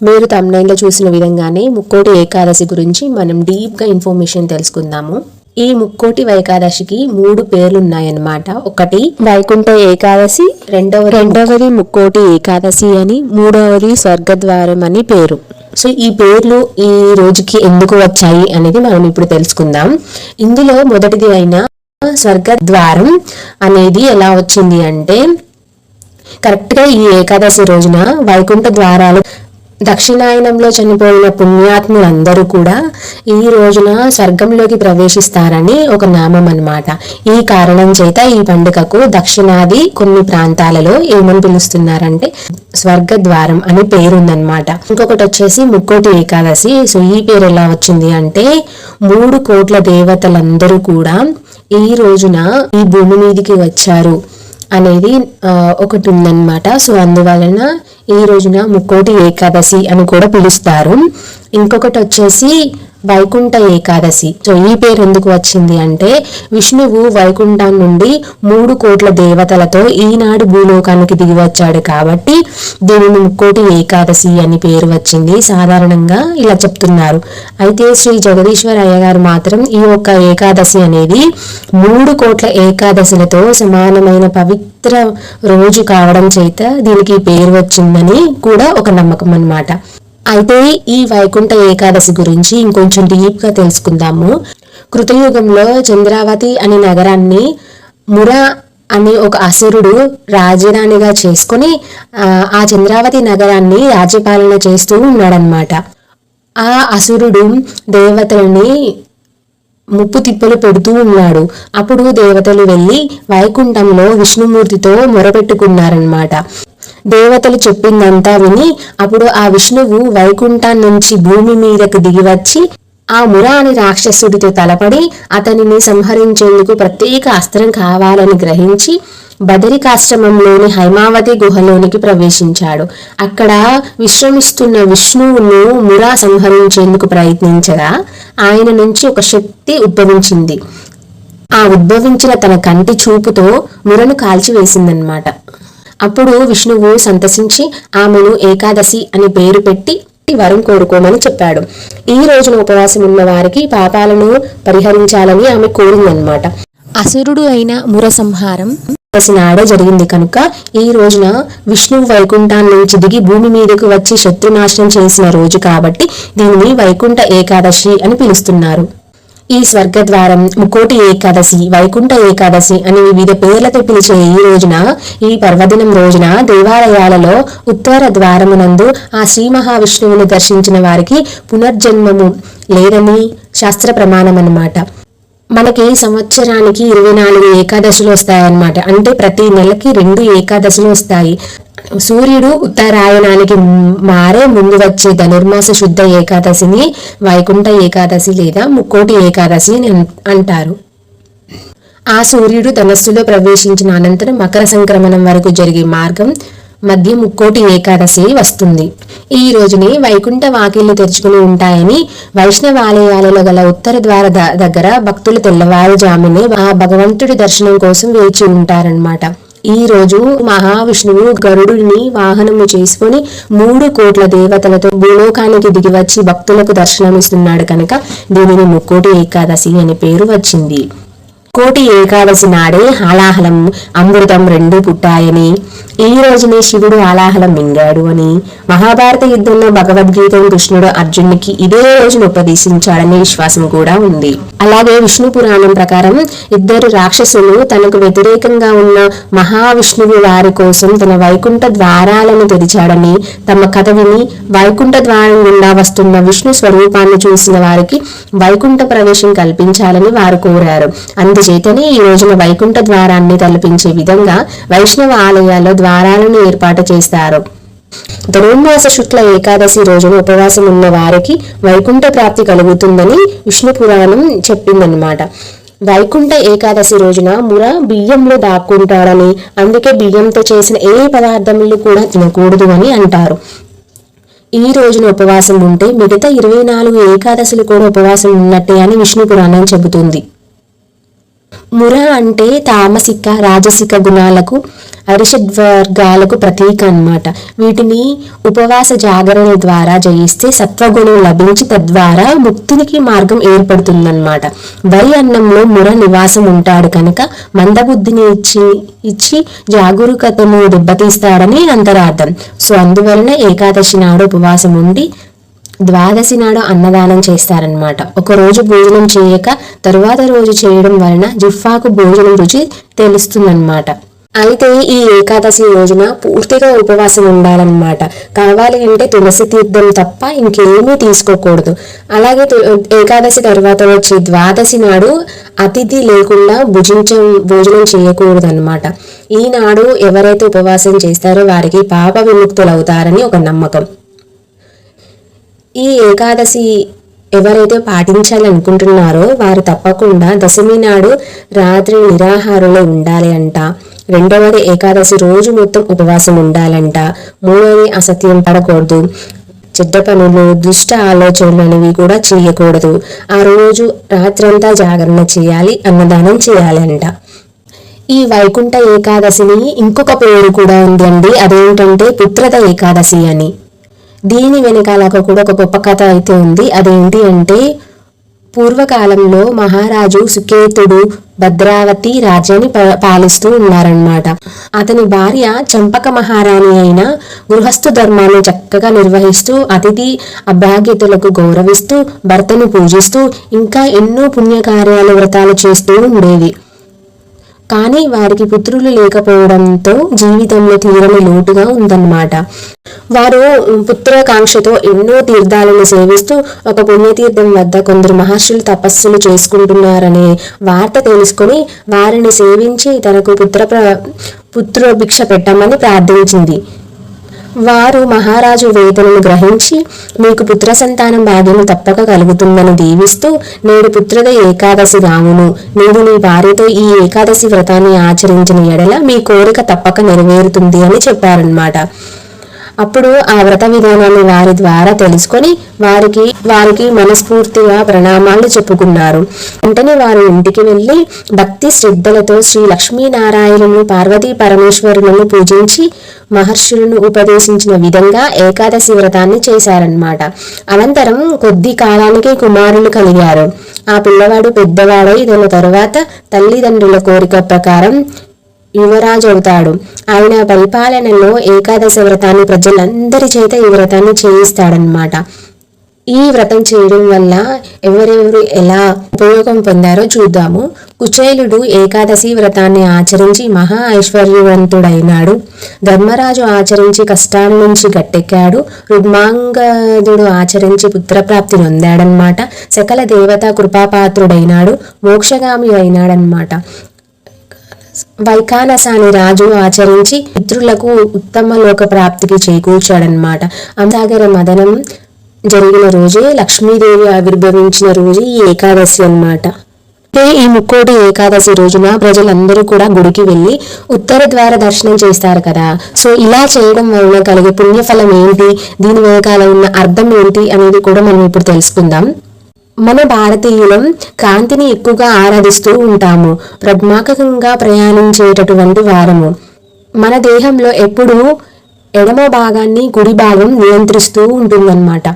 మీరు తమిళలో చూసిన విధంగానే ముక్కోటి ఏకాదశి గురించి మనం డీప్గా ఇన్ఫర్మేషన్ తెలుసుకుందాము. ఈ ముక్కోటి ఏకాదశికి మూడు పేర్లు ఉన్నాయన్నమాట ఒకటి వైకుంఠ ఏకాదశి రెండవ రెండవది ముక్కోటి ఏకాదశి అని మూడవది స్వర్గద్వారం అని పేరు. సో ఈ పేర్లు ఈ రోజుకి ఎందుకు వచ్చాయి అనేది మనం ఇప్పుడు తెలుసుకుందాం. ఇందులో మొదటిది అయిన స్వర్గద్వారం అనేది ఎలా వచ్చింది అంటే కరెక్ట్గా ఈ ఏకాదశి రోజున వైకుంఠ ద్వారాలు దక్షిణాయనంలో చనిపోయిన పుణ్యాత్ములందరూ కూడా ఈ రోజున స్వర్గంలోకి ప్రవేశిస్తారని ఒక నామం అన్నమాట. ఈ కారణం చేత ఈ పండుగకు దక్షిణాది కొన్ని ప్రాంతాలలో ఏమని పిలుస్తున్నారంటే స్వర్గద్వారం అని పేరుందనమాట ఇంకొకటి వచ్చేసి ముక్కోటి ఏకాదశి. సో ఈ పేరు ఎలా వచ్చింది అంటే మూడు కోట్ల దేవతలందరూ కూడా ఈ రోజున ఈ భూమి మీదికి వచ్చారు. అనేది ఒకటి ఉందన్నమాట సో అందువలన ఈ రోజున ముక్కోటి ఏకాదశి అని కూడా పిలుస్తారు. ఇంకొకటి వచ్చేసి వైకుంఠ ఏకాదశి. సో ఈ పేరు ఎందుకు వచ్చింది అంటే విష్ణువు వైకుంఠం నుండి మూడు కోట్ల దేవతలతో ఈనాడు భూలోకానికి దిగి వచ్చాడు కాబట్టి దీనిని ముక్కోటి ఏకాదశి అని పేరు వచ్చింది. సాధారణంగా ఇలా చెప్తున్నారు. అయితే శ్రీ జగదీశ్వర అయ్య గారు మాత్రం ఈ యొక్క ఏకాదశి అనేది మూడు కోట్ల ఏకాదశులతో సమానమైన పవిత్ర రోజు కావడం చేత దీనికి పేరు వచ్చిందని కూడా ఒక నమ్మకం అన్నమాట. అయితే ఈ వైకుంఠ ఏకాదశి గురించి ఇంకొంచెం డీప్గా తెలుసుకుందాము. కృతయుగంలో చంద్రావతి అనే నగరాన్ని ముర అనే ఒక అసురుడు రాజధానిగా చేసుకొని ఆ, ఆ చంద్రావతి నగరాన్ని రాజ్యపాలన చేస్తూ ఉన్నాడనమాట ఆ అసురుడు దేవతల్ని ముప్పు తిప్పలు పెడుతూ ఉన్నాడు. అప్పుడు దేవతలు వెళ్ళి వైకుంఠంలో విష్ణుమూర్తితో మొరపెట్టుకున్నారనమాట దేవతలు చెప్పిందంతా విని అప్పుడు ఆ విష్ణువు వైకుంఠం నుంచి భూమి మీదకు దిగి వచ్చి ఆ ముర అని రాక్షసుడితో తలపడి అతనిని సంహరించేందుకు ప్రత్యేక అస్త్రం కావాలని గ్రహించి బదరికాశ్రమంలోని హైమావతి గుహలోనికి ప్రవేశించాడు. అక్కడ విశ్రమిస్తున్న విష్ణువును మురా సంహరించేందుకు ప్రయత్నించగా ఆయన నుంచి ఒక శక్తి ఉద్భవించింది. ఆ ఉద్భవించిన తన కంటి చూపుతో మురను కాల్చివేసిందన్నమాట. అప్పుడు విష్ణువు సంతసించి ఆమెను ఏకాదశి అని పేరు పెట్టి వరం కోరుకోమని చెప్పాడు. ఈ రోజున ఉపవాసం ఉన్న వారికి పాపాలను పరిహరించాలని ఆమె కోరిందన్నమాట. అసురుడు అయిన ముర సంహారం నాడే జరిగింది కనుక ఈ రోజున విష్ణువు వైకుంఠాన్ని నుంచి దిగి భూమి మీదకు వచ్చి శత్రునాశనం చేసిన రోజు కాబట్టి దీనిని వైకుంఠ ఏకాదశి అని పిలుస్తున్నారు. ఈ స్వర్గద్వారం ముకోటి ఏకాదశి వైకుంఠ ఏకాదశి అని వివిధ పేర్లతో పిలిచే ఈ రోజున ఈ పర్వదినం రోజున దేవాలయాలలో ఉత్తర ద్వారమునందు ఆ శ్రీ మహావిష్ణువును దర్శించిన వారికి పునర్జన్మము లేదని శాస్త్ర ప్రమాణం అన్నమాట మనకి సంవత్సరానికి ఇరవై నాలుగు ఏకాదశులు వస్తాయన్నమాట. అంటే ప్రతి నెలకి రెండు ఏకాదశులు వస్తాయి. సూర్యుడు ఉత్తరాయణానికి మారే ముందు వచ్చే ధనుర్మాస శుద్ధ ఏకాదశిని వైకుంఠ ఏకాదశి లేదా ముక్కోటి ఏకాదశి అని అన్- అంటారు. ఆ సూర్యుడు ధనస్సులో ప్రవేశించిన అనంతరం మకర సంక్రమణం వరకు జరిగే మార్గం మధ్య ముక్కోటి ఏకాదశి వస్తుంది. ఈ రోజుని వైకుంఠ వాకిళ్ళు తెరుచుకుని ఉంటాయని వైష్ణవ ఆలయాలలో గల ఉత్తర ద్వార దగ్గర భక్తులు తెల్లవారుజామునే ఆ భగవంతుడి దర్శనం కోసం వేచి ఉంటారన్నమాట. ఈ రోజు మహావిష్ణువు గరుడుని వాహనము చేసుకుని మూడు కోట్ల దేవతలతో భూలోకానికి దిగి వచ్చి భక్తులకు దర్శనమిస్తున్నాడు కనుక దీనిని ముక్కోటి ఏకాదశి అని పేరు వచ్చింది. కోటి ఏకాదశి నాడే హాలాహలం అమృతం రెండు పుట్టాయని. ఈ రోజునే శివుడు ఆలాహలం మింగాడు అని. మహాభారత యుద్ధంలో భగవద్గీతను కృష్ణుడు అర్జునునికి ఇదే రోజున ఉపదేశించాడనే విశ్వాసం కూడా ఉంది. అలాగే విష్ణు పురాణం ప్రకారం ఇద్దరు రాక్షసులు తనకు వ్యతిరేకంగా ఉన్న మహావిష్ణువు వారి కోసం తన వైకుంఠ ద్వారాలను తెరిచాడని తమ కథ విని వైకుంఠ ద్వారం గుండా వస్తున్న విష్ణు స్వరూపాన్ని చూసిన వారికి వైకుంఠ ప్రవేశం కల్పించాలని వారు కోరారు. చేతనే ఈ రోజున వైకుంఠ ద్వారాన్ని తలపించే విధంగా వైష్ణవ ఆలయాల్లో ద్వారాలను ఏర్పాటు చేస్తారు. ధనుర్మాస శుక్ల ఏకాదశి రోజున ఉపవాసం ఉన్న వారికి వైకుంఠ ప్రాప్తి కలుగుతుందని విష్ణు పురాణం చెప్పిందనమాట వైకుంఠ ఏకాదశి రోజున ముర బియ్యంలో దాక్కుంటాడని అందుకే బియ్యంతో చేసిన ఏ పదార్థములు కూడా తినకూడదు అని అంటారు. ఈ రోజున ఉపవాసం ఉంటే మిగతా ఇరవై నాలుగు ఏకాదశులు కూడా ఉపవాసం ఉన్నట్టే అని విష్ణు పురాణం చెబుతుంది. ముర అంటే తామసిక రాజసిక గుణాలకు అరిషద్వర్గాలకు ప్రతీక అన్నమాట. వీటిని ఉపవాస జాగరణ ద్వారా జయిస్తే సత్వగుణం లభించి తద్వారా ముక్తినికి మార్గం ఏర్పడుతుందన్నమాట. వరి అన్నంలో ముర నివాసం ఉంటాడు కనుక మందబుద్ధిని ఇచ్చి ఇచ్చి జాగరూకతను దెబ్బతీస్తాడని అంతరార్థం. సో అందువలన ఏకాదశి నాడు ఉపవాసం ఉండి ద్వాదశి నాడు అన్నదానం చేస్తారనమాట ఒక రోజు భోజనం చేయక తరువాత రోజు చేయడం వలన జిఫ్ఫాకు భోజనం రుచి తెలుస్తుందన్నమాట. అయితే ఈ ఏకాదశి రోజున పూర్తిగా ఉపవాసం ఉండాలన్నమాట. కావాలి అంటే తులసి తీర్థం తప్ప ఇంకేమీ తీసుకోకూడదు. అలాగే తు- ఏకాదశి తర్వాత వచ్చే ద్వాదశి నాడు అతిథి లేకుండా భుజించ భోజనం చేయకూడదు అనమాట ఈనాడు ఎవరైతే ఉపవాసం చేస్తారో వారికి పాప విముక్తులు అవుతారని ఒక నమ్మకం. ఈ ఏకాదశి ఎవరైతే పాటించాలనుకుంటున్నారో వారు తప్పకుండా దశమి నాడు రాత్రి నిరాహారంలో ఉండాలి అంట. రెండవది ఏకాదశి రోజు మొత్తం ఉపవాసం ఉండాలంట. మూడవది అసత్యం పడకూడదు. చెడ్డ పనులు దుష్ట ఆలోచనలు అనేవి కూడా చేయకూడదు. ఆ రోజు రాత్రంతా జాగరణ చేయాలి అన్నదానం చేయాలి అంట. ఈ వైకుంఠ ఏకాదశిని ఇంకొక పేరు కూడా ఉంది అండి అదేంటంటే పుత్రద ఏకాదశి అని. దీని వెనకాల కూడా ఒక గొప్ప కథ అయితే ఉంది. అదేంటి అంటే పూర్వకాలంలో మహారాజు సుకేతుడు భద్రావతి రాజ్యాన్ని ప- పాలిస్తూ ఉన్నారన్నమాట. అతని భార్య చంపక మహారాణి అయిన గృహస్థు ధర్మాన్ని చక్కగా నిర్వహిస్తూ అతిథి అభాగ్యతలకు గౌరవిస్తూ భర్తను పూజిస్తూ ఇంకా ఎన్నో పుణ్యకార్యాలు వ్రతాలు చేస్తూ ఉండేది కానీ వారికి పుత్రులు లేకపోవడంతో జీవితంలో తీరని లోటుగా ఉందన్నమాట. వారు పుత్రాకాంక్షతో ఎన్నో తీర్థాలను సేవిస్తూ ఒక పుణ్యతీర్థం వద్ద కొందరు మహర్షులు తపస్సులు చేసుకుంటున్నారనే వార్త తెలుసుకొని వారిని సేవించి తనకు పుత్ర పుత్రోభిక్ష పెట్టమని ప్రార్థించింది. వారు మహారాజు వేదనను గ్రహించి మీకు పుత్ర సంతానం భాగ్యము తప్పక కలుగుతుందని దీవిస్తూ నేడు పుత్రద ఏకాదశి గావును నీవు నీ భార్యతో ఈ ఏకాదశి వ్రతాన్ని ఆచరించిన ఎడల మీ కోరిక తప్పక నెరవేరుతుంది అని చెప్పారనమాట అప్పుడు ఆ వ్రత విధానాన్ని వారి ద్వారా తెలుసుకొని వారికి వారికి మనస్ఫూర్తిగా ప్రణామాలు చెప్పుకున్నారు. వెంటనే వారు ఇంటికి వెళ్ళి భక్తి శ్రద్ధలతో శ్రీ లక్ష్మీనారాయణను పార్వతీ పరమేశ్వరులను పూజించి మహర్షులను ఉపదేశించిన విధంగా ఏకాదశి వ్రతాన్ని చేశారన్నమాట. అనంతరం కొద్ది కాలానికి కుమారులు కలిగారు. ఆ పిల్లవాడు పెద్దవాడై దాని తరువాత తల్లిదండ్రుల కోరిక ప్రకారం యువరాజు అవుతాడు. ఆయన పరిపాలనలో ఏకాదశి వ్రతాన్ని ప్రజలందరి చేత ఈ వ్రతాన్ని చేయిస్తాడనమాట ఈ వ్రతం చేయడం వల్ల ఎవరెవరు ఎలా ఉపయోగం పొందారో చూద్దాము. కుచేలుడు ఏకాదశి వ్రతాన్ని ఆచరించి మహా ఐశ్వర్యవంతుడైనాడు. ధర్మరాజు ఆచరించి కష్టాల నుంచి గట్టెక్కాడు. రుగ్మాంగదుడు ఆచరించి పుత్రప్రాప్తి నొందాడనమాట సకల దేవత కృపాపాత్రుడైనాడు. మోక్షగామి అయినాడనమాట వైఖానసాని రాజు ఆచరించి మిత్రులకు ఉత్తమ లోక ప్రాప్తికి చేకూర్చాడనమాట అందాగర మదనం జరిగిన రోజే లక్ష్మీదేవి ఆవిర్భవించిన రోజే ఈ ఏకాదశి అన్నమాట. ఈ ముక్కోటి ఏకాదశి రోజున ప్రజలందరూ కూడా గుడికి వెళ్ళి ఉత్తర ద్వార దర్శనం చేస్తారు కదా. సో ఇలా చేయడం వలన కలిగే పుణ్యఫలం ఏంటి? దీని వెనకాల ఉన్న అర్థం ఏంటి అనేది కూడా మనం ఇప్పుడు తెలుసుకుందాం. మన భారతీయులం కాంతిని ఎక్కువగా ఆరాధిస్తూ ఉంటాము. ప్రజ్ఞాకకంగా ప్రయాణించేటటువంటి వారము. మన దేహంలో ఎప్పుడూ ఎడమ భాగాన్ని కుడి భాగం నియంత్రిస్తూ ఉంటుందన్నమాట.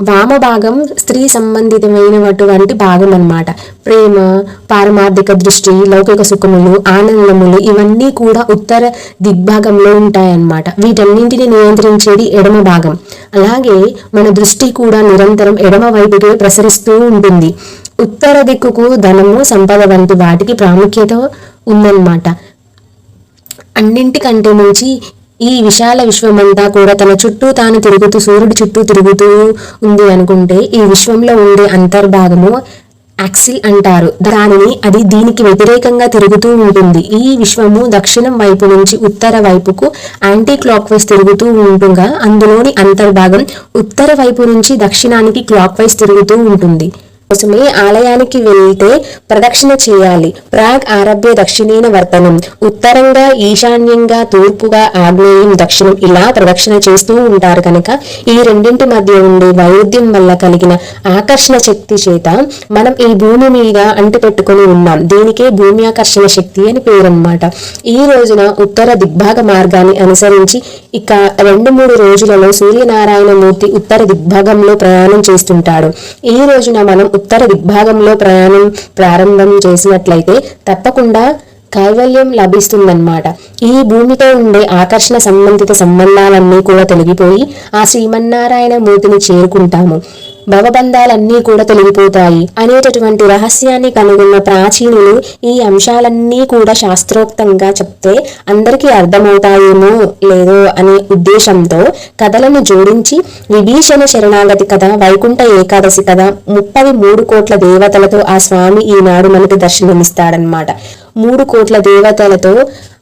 వామ భాగం స్త్రీ సంబంధితమైనటువంటి భాగం అన్నమాట ప్రేమ పారమార్థిక దృష్టి లౌకిక సుఖములు ఆనందములు ఇవన్నీ కూడా ఉత్తర దిగ్భాగంలో ఉంటాయన్నమాట. వీటన్నింటిని నియంత్రించేది ఎడమ భాగం. అలాగే మన దృష్టి కూడా నిరంతరం ఎడమ వైపుకే ప్రసరిస్తూ ఉంటుంది. ఉత్తర దిక్కుకు ధనము సంపద వంటి వాటికి ప్రాముఖ్యత ఉందన్నమాట. అన్నింటికంటే మించి ఈ విశాల విశ్వమంతా కూడా తన చుట్టూ తాను తిరుగుతూ సూర్యుడి చుట్టూ తిరుగుతూ ఉంది అనుకుంటే ఈ విశ్వంలో ఉండే అంతర్భాగము యాక్సిల్ అంటారు. దానిని అది దీనికి వ్యతిరేకంగా తిరుగుతూ ఉంటుంది. ఈ విశ్వము దక్షిణం వైపు నుంచి ఉత్తర వైపుకు యాంటీ క్లాక్ వైస్ తిరుగుతూ ఉంటుండగా అందులోని అంతర్భాగం ఉత్తర వైపు నుంచి దక్షిణానికి క్లాక్ వైస్ తిరుగుతూ ఉంటుంది. కోసమే ఆలయానికి వెళ్తే ప్రదక్షిణ చేయాలి. ప్రాగ్ ఆరభ్య దక్షిణేన వర్తనం ఉత్తరంగా ఈశాన్యంగా తూర్పుగా ఆగ్నేయం దక్షిణం ఇలా ప్రదక్షిణ చేస్తూ ఉంటారు కనుక ఈ రెండింటి మధ్య ఉండే వైరుధ్యం వల్ల కలిగిన ఆకర్షణ శక్తి చేత మనం ఈ భూమి మీద అంటిపెట్టుకొని ఉన్నాం. దీనికే భూమి ఆకర్షణ శక్తి అని పేరన్నమాట. ఈ రోజున ఉత్తర దిగ్భాగ మార్గాన్ని అనుసరించి ఇక రెండు మూడు రోజులలో సూర్యనారాయణ మూర్తి ఉత్తర దిగ్భాగంలో ప్రయాణం చేస్తుంటాడు. ఈ రోజున మనం ఉత్తర దిగ్భాగంలో ప్రయాణం ప్రారంభం చేసినట్లయితే తప్పకుండా కైవల్యం లభిస్తుందన్నమాట. ఈ భూమితో ఉండే ఆకర్షణ సంబంధిత సంబంధాలన్నీ కూడా తొలగిపోయి ఆ శ్రీమన్నారాయణ మూర్తిని చేరుకుంటాము. భవబంధాలన్నీ కూడా తొలగిపోతాయి. అనేటటువంటి రహస్యాన్ని కనుగొన్న ప్రాచీనులు ఈ అంశాలన్నీ కూడా శాస్త్రోక్తంగా చెప్తే అందరికీ అర్థమవుతాయేమో లేదో అనే ఉద్దేశంతో కథలను జోడించి విభీషణ శరణాగతి కథ వైకుంఠ ఏకాదశి కథ ముప్పై మూడు కోట్ల దేవతలతో ఆ స్వామి ఈనాడు మనకి దర్శనమిస్తాడనమాట మూడు కోట్ల దేవతలతో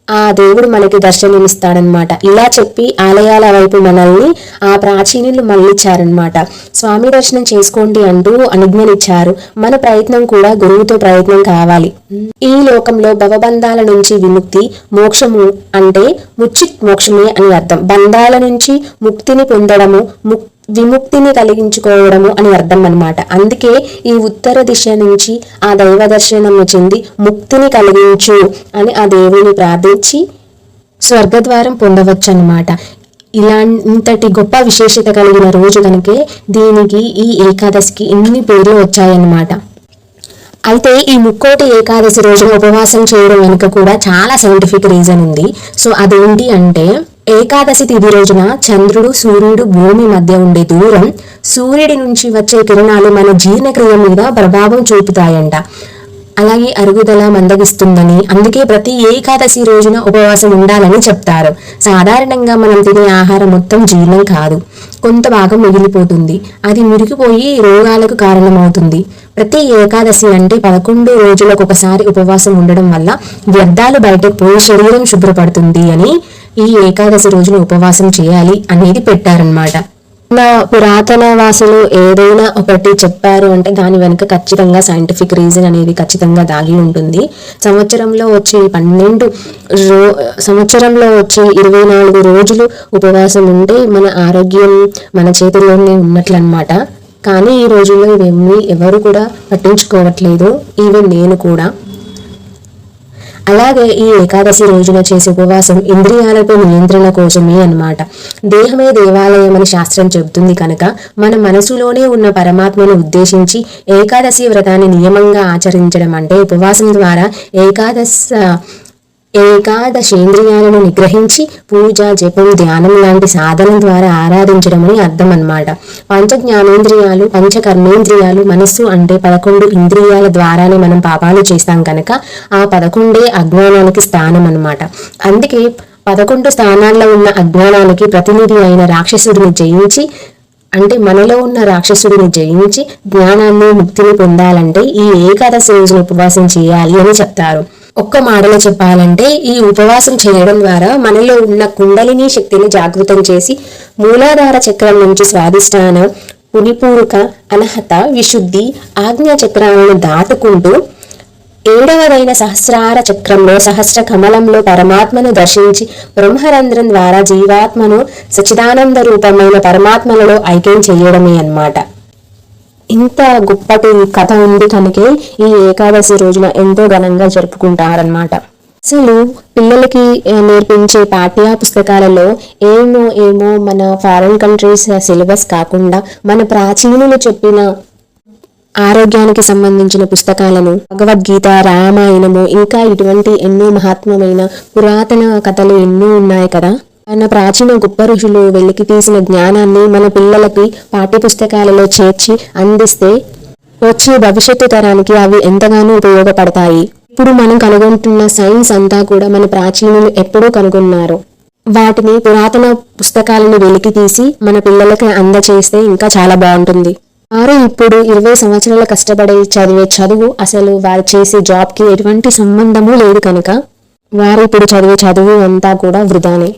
ఆ దేవుడు మనకి దర్శనమిస్తాడనమాట. ఇలా చెప్పి ఆలయాల వైపు మనల్ని ఆ ప్రాచీనులు మళ్ళించారనమాట. స్వామి దర్శనం చేసుకోండి అంటూ అనుజ్ఞనిచ్చారు మన ప్రయత్నం కూడా గురువుతో ప్రయత్నం కావాలి. ఈ లోకంలో భవబంధాల నుంచి విముక్తి మోక్షము అంటే ముచ్చిత్ మోక్షమే అని అర్థం. బంధాల నుంచి ముక్తిని పొందడము ముక్ విముక్తిని కలిగించుకోవడము అని అర్థం అనమాట అందుకే ఈ ఉత్తర దిశ నుంచి ఆ దైవ దర్శనం చెంది ముక్తిని కలిగించు అని ఆ దేవుని ప్రార్థించి స్వర్గద్వారం పొందవచ్చు అన్నమాట ఇంతటి గొప్ప విశేషత కలిగిన రోజు కనుకే దీనికి ఈ ఏకాదశికి ఇన్ని పేర్లు వచ్చాయన్నమాట. అయితే ఈ ముక్కోటి ఏకాదశి రోజున ఉపవాసం చేయడం వెనుక కూడా చాలా సైంటిఫిక్ రీజన్ ఉంది. సో అదేంటి అంటే ఏకాదశి తిథి రోజున చంద్రుడు సూర్యుడు భూమి మధ్య ఉండే దూరం సూర్యుడి నుంచి వచ్చే కిరణాలు మన జీర్ణక్రియ మీద ప్రభావం చూపుతాయంట. అలాగే అరుగుదల మందగిస్తుందని అందుకే ప్రతి ఏకాదశి రోజున ఉపవాసం ఉండాలని చెప్తారు. సాధారణంగా మనం తినే ఆహారం మొత్తం జీర్ణం కాదు. కొంత భాగం మిగిలిపోతుంది. అది మురిగిపోయి రోగాలకు కారణమవుతుంది. ప్రతి ఏకాదశి అంటే పదకొండు రోజులకు ఒకసారి ఉపవాసం ఉండడం వల్ల వ్యర్థాలు బయటకు పోయి శరీరం శుభ్రపడుతుంది అని ఈ ఏకాదశి రోజున ఉపవాసం చేయాలి అనేది పెట్టారనమాట నా పురాతన వాసులు ఏదైనా ఒకటి చెప్పారు అంటే దాని వెనుక ఖచ్చితంగా సైంటిఫిక్ రీజన్ అనేది ఖచ్చితంగా దాగి ఉంటుంది. సంవత్సరంలో వచ్చే పన్నెండు రో సంవత్సరంలో వచ్చే ఇరవై నాలుగు రోజులు ఉపవాసం ఉంటే మన ఆరోగ్యం మన చేతుల్లోనే ఉన్నట్లనమాట కానీ ఈ రోజుల్లో ఇవేమీ ఎవరు కూడా పట్టించుకోవట్లేదు. ఈవెన్ నేను కూడా. అలాగే ఈ ఏకాదశి రోజున చేసే ఉపవాసం ఇంద్రియాలపై నియంత్రణ కోసమే అన్నమాట. దేహమే దేవాలయం అని శాస్త్రం చెబుతుంది కనుక మన మనసులోనే ఉన్న పరమాత్మను ఉద్దేశించి ఏకాదశి వ్రతాన్ని నియమంగా ఆచరించడం అంటే ఉపవాసం ద్వారా ఏకాదశ ఏకాదశేంద్రియాలను నిగ్రహించి పూజ జపం ధ్యానం లాంటి సాధన ద్వారా ఆరాధించడం అని అర్థం అన్నమాట పంచ జ్ఞానేంద్రియాలు పంచ కర్మేంద్రియాలు మనస్సు అంటే పదకొండు ఇంద్రియాల ద్వారానే మనం పాపాలు చేస్తాం కనుక ఆ పదకొండే అజ్ఞానానికి స్థానం అనమాట అందుకే పదకొండు స్థానాల్లో ఉన్న అజ్ఞానానికి ప్రతినిధి అయిన రాక్షసుడిని జయించి అంటే మనలో ఉన్న రాక్షసుడిని జయించి జ్ఞానాన్ని ముక్తిని పొందాలంటే ఈ ఏకాదశి రోజును ఉపవాసం చేయాలి అని చెప్తారు. ఒక్క మాటలో చెప్పాలంటే ఈ ఉపవాసం చేయడం ద్వారా మనలో ఉన్న కుండలిని శక్తిని జాగృతం చేసి మూలాధార చక్రం నుంచి స్వాధిష్టాన పునిపూరుక అనహత విశుద్ధి ఆజ్ఞా చక్రాలను దాటుకుంటూ ఏడవదైన సహస్రార చక్రంలో సహస్ర కమలంలో పరమాత్మను దర్శించి బ్రహ్మరంధ్రం ద్వారా జీవాత్మను సచిదానంద రూపమైన పరమాత్మలలో ఐక్యం చేయడమే అన్నమాట. ఇంత గొప్పటి కథ ఉంది కనుకే ఈ ఏకాదశి రోజున ఎంతో ఘనంగా జరుపుకుంటారనమాట అసలు పిల్లలకి నేర్పించే పాఠ్య పుస్తకాలలో ఏమో ఏమో మన ఫారెన్ కంట్రీస్ సిలబస్ కాకుండా మన ప్రాచీనులు చెప్పిన ఆరోగ్యానికి సంబంధించిన పుస్తకాలను భగవద్గీత రామాయణము ఇంకా ఇటువంటి ఎన్నో మహాత్మమైన పురాతన కథలు ఎన్నో ఉన్నాయి కదా. మన ప్రాచీన గొప్ప ఋషులు వెలికి తీసిన జ్ఞానాన్ని మన పిల్లలకి పాఠ్యపుస్తకాలలో చేర్చి అందిస్తే వచ్చే భవిష్యత్తు తరానికి అవి ఎంతగానో ఉపయోగపడతాయి. ఇప్పుడు మనం కనుగొంటున్న సైన్స్ అంతా కూడా మన ప్రాచీనులు ఎప్పుడూ కనుగొన్నారు. వాటిని పురాతన పుస్తకాలను వెలికి తీసి మన పిల్లలకి అందచేస్తే ఇంకా చాలా బాగుంటుంది. వారు ఇప్పుడు ఇరవై సంవత్సరాలు కష్టపడి చదివే చదువు అసలు వారు చేసే జాబ్కి ఎటువంటి సంబంధము లేదు కనుక వారు ఇప్పుడు చదివే చదువు అంతా కూడా వృధానే.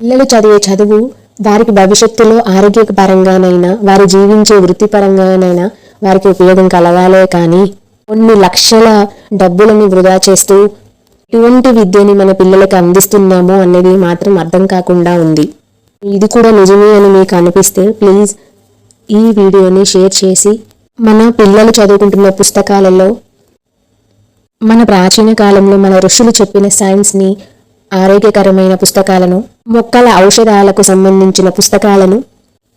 పిల్లలు చదివే చదువు వారికి భవిష్యత్తులో ఆరోగ్యపరంగానైనా వారి జీవించే వృత్తిపరంగానైనా వారికి ఉపయోగం కలగాలే కానీ కొన్ని లక్షల డబ్బులను వృధా చేస్తూ ఎటువంటి విద్యని మన పిల్లలకు అందిస్తున్నాము అనేది మాత్రం అర్థం కాకుండా ఉంది. ఇది కూడా నిజమే అని మీకు అనిపిస్తే ప్లీజ్ ఈ వీడియోని షేర్ చేసి మన పిల్లలు చదువుకుంటున్న పుస్తకాలలో మన ప్రాచీన కాలంలో మన ఋషులు చెప్పిన సైన్స్ని ఆరోగ్యకరమైన పుస్తకాలను మొక్కల ఔషధాలకు సంబంధించిన పుస్తకాలను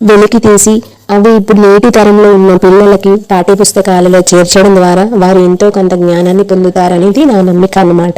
వెలికి తీసి అవి ఇప్పుడు నేటి తరంలో ఉన్న పిల్లలకి పాఠ్య పుస్తకాలలో చేర్చడం ద్వారా వారు ఎంతో కొంత జ్ఞానాన్ని పొందుతారనేది నా నమ్మిక అన్నమాట.